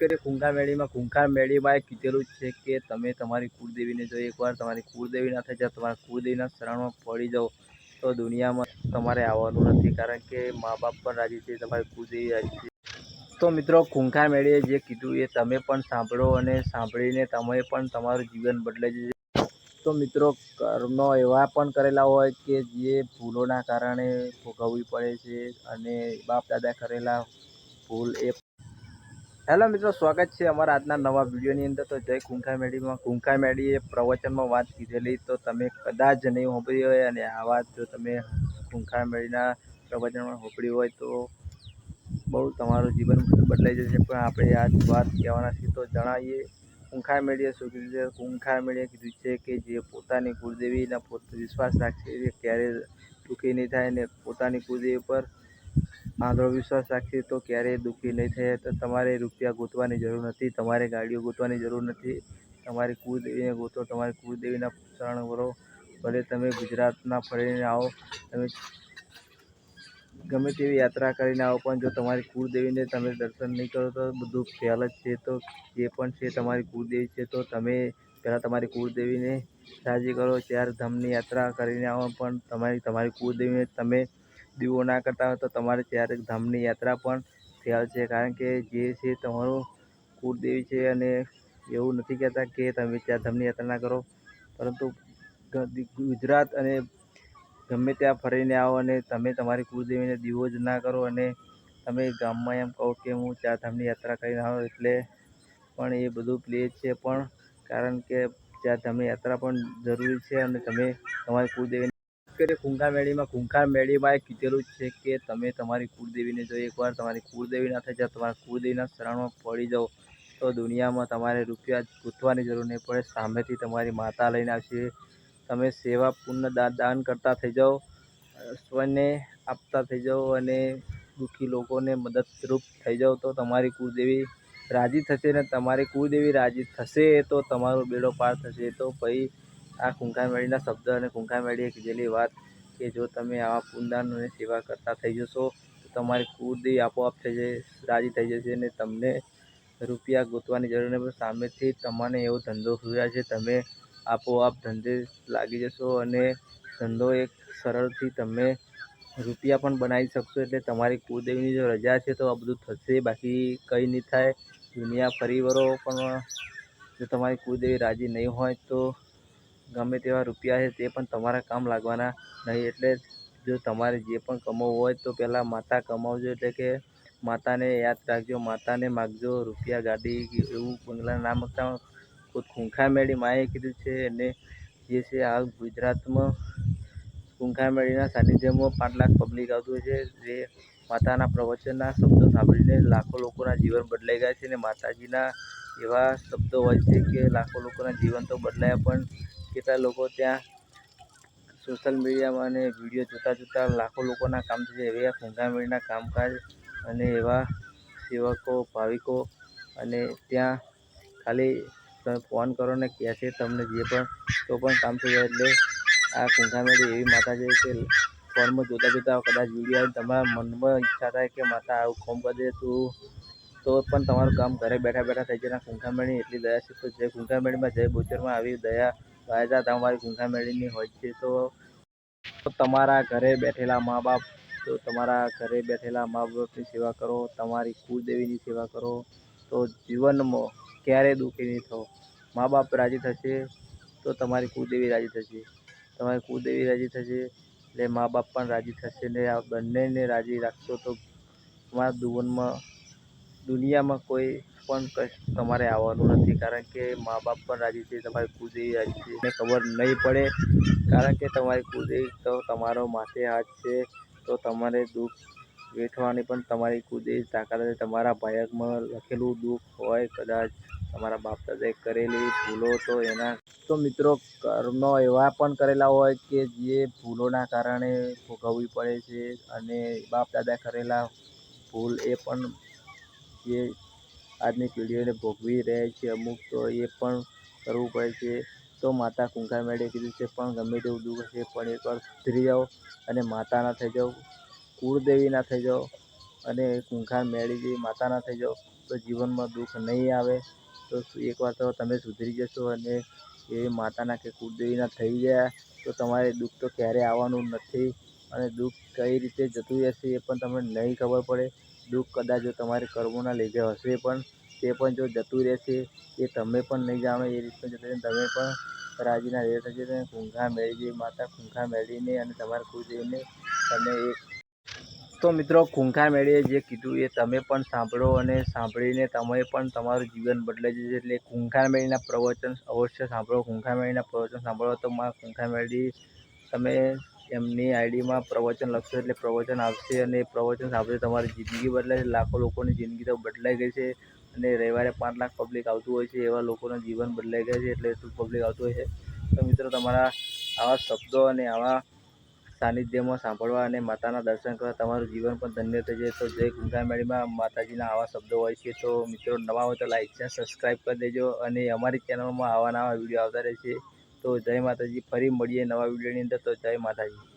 કરીએ કુંકાર મેળીમાં કુંખા મેળીમાં એ કીધેલું છે કે તમે તમારી કુળદેવીને જો એકવાર તમારી કુળદેવી ના થઈ જાઓ તમારા કુળદેવીના શરણમાં પડી જાઓ, તો દુનિયામાં તમારે આવવાનું નથી, કારણ કે મા બાપ પણ રાજી છે, તમારી કુળદેવી રાજી છે. તો મિત્રો કુંકાર મેળીએ જે કીધું એ તમે પણ સાંભળો અને સાંભળીને તમે પણ તમારું જીવન બદલાઈ જશે. તો મિત્રો, કર્મો એવા પણ કરેલા હોય કે જે ભૂલોના કારણે ભોગવવી પડે છે અને બાપ દાદા કરેલા ભૂલ એ હેલો મિત્રો, સ્વાગત છે અમારા આજના નવા વિડીયોની અંદર. તો જય કુંખા મેળીમાં કુંખા મેળીએ પ્રવચનમાં વાત કીધેલી. તો તમે કદાચ નહીં હોંભળી હોય અને આ વાત જો તમે કુંખા મેડીના પ્રવચનમાં હોંભળી હોય તો બહુ તમારું જીવન બદલાઈ જશે. પણ આપણે આ વાત કહેવાના છીએ. તો જણાવીએ કુંખા મેળીએ શું કીધું છે? કુંખા મેળીએ કીધું છે કે જે પોતાની કુળદેવીના પોતે વિશ્વાસ રાખશે એ ક્યારેય દુઃખી નહીં થાય ને પોતાની કુળદેવી પર આંધળો વિશ્વાસ રાખશે તો ક્યારેય દુઃખી નહીં થાય તો તમારે રૂપિયા ગોતવાની જરૂર નથી, તમારે ગાડીઓ ગોતવાની જરૂર નથી. તમારી કુળદેવીને ગોતો, તમારી કુળદેવીના શરણ કરો ભલે તમે ગુજરાતના ફરીને આવો, તમે ગમે તેવી યાત્રા કરીને આવો, પણ જો તમારી કુળદેવીને તમે દર્શન નહીં કરો, તો બધું ફેલ જ છે. તો જે પણ છે તમારી કુળદેવી છે, તો તમે પહેલાં તમારી કુળદેવીને સાજી કરો. ત્યાર ધામની યાત્રા કરીને આવો, પણ તમારી તમારી કુળદેવીને તમે દીવો ના કરતા હોય તો તમારે ત્યારે ધામની યાત્રા પણ ફેલ છે. કારણ કે જે છે તમારું કુળદેવી છે અને એવું નથી કહેતા કે તમે ચાર ધામની યાત્રા ના કરો. પરંતુ ગુજરાત અને ગમે ત્યાં ફરીને આવો અને તમે તમારી કુળદેવીને દીવો જ ના કરો અને તમે ગામમાં એમ કહો કે હું ચાર ધામની યાત્રા કરીને આવો એટલે પણ એ બધું પ્લે છે. પણ કારણ કે ચાર ધામની યાત્રા પણ જરૂરી છે અને તમે તમારી કુળદેવીને કરીએ કુંકાર મેળીમાં કુંખા મેળીમાં એ કીધેલું છે કે તમે તમારી કુળદેવીને જો એકવાર તમારી કુળદેવી ના થઈ જાઓ, તમારા કુળદેવીના શરણમાં પડી જાઓ, તો દુનિયામાં તમારે રૂપિયા ગૂંથવાની જરૂર નહીં પડે. સામેથી તમારી માતા લઈને આવશે. તમે સેવા પુણ્ય દાન કરતા થઈ જાઓ, સ્વને આપતા થઈ જાઓ અને દુઃખી લોકોને મદદરૂપ થઈ જાઓ, તો તમારી કુળદેવી રાજી થશે ને તમારી કુળદેવી રાજી થશે, તો તમારો બેડો પાર થશે. તો ભાઈ આ કુંકાયમેળીના શબ્દ અને કુંકાર મેળીએ કીધેલી વાત કે જો તમે આવા અને સેવા કરતા થઈ જશો, તો તમારી કુળદેવી આપોઆપ થઈ જશે, રાજી થઈ જશે અને તમને રૂપિયા ગોતવાની જરૂર નહીં, પણ સામેથી તમને એવો ધંધો ખુલ્યા છે, તમે આપોઆપ ધંધે લાગી જશો અને ધંધો એક સરળથી તમે રૂપિયા પણ બનાવી શકશો, એટલે તમારી કુળદેવીની જો રજા છે, તો આ બધું થશે, બાકી કંઈ નહીં થાય. દુનિયા ફરી વળો, પણ જો તમારી કુળદેવી રાજી નહીં હોય, તો ગમે તેવા રૂપિયા છે તે પણ તમારા કામ લાગવાના નહીં. એટલે જો તમારે જે પણ કમાવવું હોય તો પહેલાં માતા કમાવજો. એટલે કે માતાને યાદ રાખજો. માતાને માગજો રૂપિયા, ગાડી એવું બંગલા ના માગતા ખુદ ખૂંખા મેળી માએ કીધું છે અને જે છે આ ગુજરાતમાં ખૂંખાર મેળીના સાનિધ્યમાં પાંચ લાખ પબ્લિક આવતું હોય છે. જે માતાના પ્રવચનના શબ્દો સાંભળીને લાખો લોકોના જીવન બદલાઈ ગયા છે. અને માતાજીના એવા શબ્દો હોય છે કે લાખો લોકોના જીવન તો બદલાયા પણ કેટલા લોકો ત્યાં સોશિયલ મીડિયામાં અને વીડિયો જોતા જોતા લાખો લોકોના કામ જાય એવા ખૂંખાર મેળીના કામકાજ અને એવા સેવકો, ભાવિકો અને ત્યાં ખાલી તમે ફોન કરો ને કહેશે તમને જે પણ, તો પણ કામ થઈ જાય. એટલે આ કુંઘામેળી એવી માતા છે કે ફોનમાં જોતા જોતા કદાચ વીડિયો આવે તમારા મનમાં ઈચ્છા થાય કે માતા આવું કોમ કરી તું. તો પણ તમારું કામ ઘરે બેઠા બેઠા થઈ જાય. મેળી એટલી દયા છે. તો જે કુંઠા મેળીમાં જય બોચરમાં આવી દયા વાયદા તમારી કુંઠા મેળીની હોય છે, તો તમારા ઘરે બેઠેલા મા બાપ તો તમારા ઘરે બેઠેલા મા બાપની સેવા કરો, તમારી કુળદેવીની સેવા કરો, તો જીવનમાં ક્યારેય દુઃખી નહીં થો મા બાપ રાજી થશે, તો તમારી કુળદેવી રાજી થશે. તમારી કુળદેવી રાજી થશે, એટલે મા બાપ પણ રાજી થશે ને આ બંનેને રાજી રાખશો તો તમારા જીવનમાં દુનિયામાં કોઈ પણ તમારે આવવાનું નથી, કારણ કે મા બાપ પણ રાજી છે, તમારી કુળદેવી રાજી છે. એને ખબર નહીં પડે, કારણ કે તમારી કુળદેવી તો તમારો માથે હાથ છે, તો તમારે દુઃખ વેઠવાની પણ તમારી કુળદેવી તાકાત છે તમારા ભાયકમાં લખેલું દુઃખ હોય કદાચ તમારા બાપ દાદાએ કરેલી ભૂલો તો એના તો મિત્રો કર્મો એવા પણ કરેલા હોય કે જે ભૂલોના કારણે ભોગવવી પડે છે અને બાપ દાદા કરેલા ભૂલ એ પણ જે આજની પેઢીઓને ભોગવી રહે છે, અમુક તો એ પણ કરવું પડે છે. તો માતા કુંખા મેળે કીધું છે, પણ ગમે તેવું દુઃખ હશે, પણ એકવાર સુધરી જાઓ અને માતા ના થઈ જાઓ, કુળદેવી ના થઈ જાઓ અને કુંખાર મેળી જેવી માતા ના થઈ જાઓ, તો જીવનમાં દુઃખ નહીં આવે. તો એકવાર તો તમે સુધરી જશો અને એ માતાના કે કુળદેવીના થઈ ગયા, તો તમારે દુઃખ તો ક્યારેય આવવાનું નથી. અને દુઃખ કઈ રીતે જતું રહેશે એ પણ તમને નહીં ખબર પડે. દુઃખ કદાચ જો તમારે કર્મોના લીધે હશે પણ તે પણ જો જતું રહેશે એ તમે પણ નહીં જાણો એ રીતનું જતું તમે પણ રાજીના રહેતા થશે તમે ખૂંખા મેળવી માતા ખૂંખા મેળવીને અને તમારા રહીને તમે એક તો મિત્રો ખૂંખા મેળીએ જે કીધું એ તમે પણ સાંભળો અને સાંભળીને તમે પણ તમારું જીવન બદલાઈ જશે એટલે ખૂંખા મેળીના પ્રવચન અવશ્ય સાંભળો. ખૂંખા મેળીના પ્રવચન સાંભળો તો માં ખૂંખા મેળી તમે એમની આઈડીમાં પ્રવચન લખશો એટલે પ્રવચન આવશે અને પ્રવચન સાંભળશે તમારી જિંદગી બદલાય લાખો લોકોની જિંદગી તો બદલાઈ ગઈ છે અને રવિવારે પાંચ લાખ પબ્લિક આવતું હોય છે એવા લોકોનું જીવન બદલાઈ ગયા છે એટલે એટલું પબ્લિક આવતું હોય છે. તો મિત્રો, તમારા આવા શબ્દો અને આવા સાનિધ્યમાં સાંભળવા અને માતાના દર્શન કરવા તમારું જીવન પણ ધન્ય થઈ જાય. તો જય કુંકા મેળીમાં માતાજીના આવા શબ્દો હોય છે. તો મિત્રો, નવા હોય તો લાઈક છે સબસ્ક્રાઈબ કરી દેજો અને અમારી ચેનલમાં આવા નવા વીડિયો આવતા રહેશે તો જય માતાજી. ફરી મળીએ નવા વિડીયોની અંદર. તો જય માતાજી.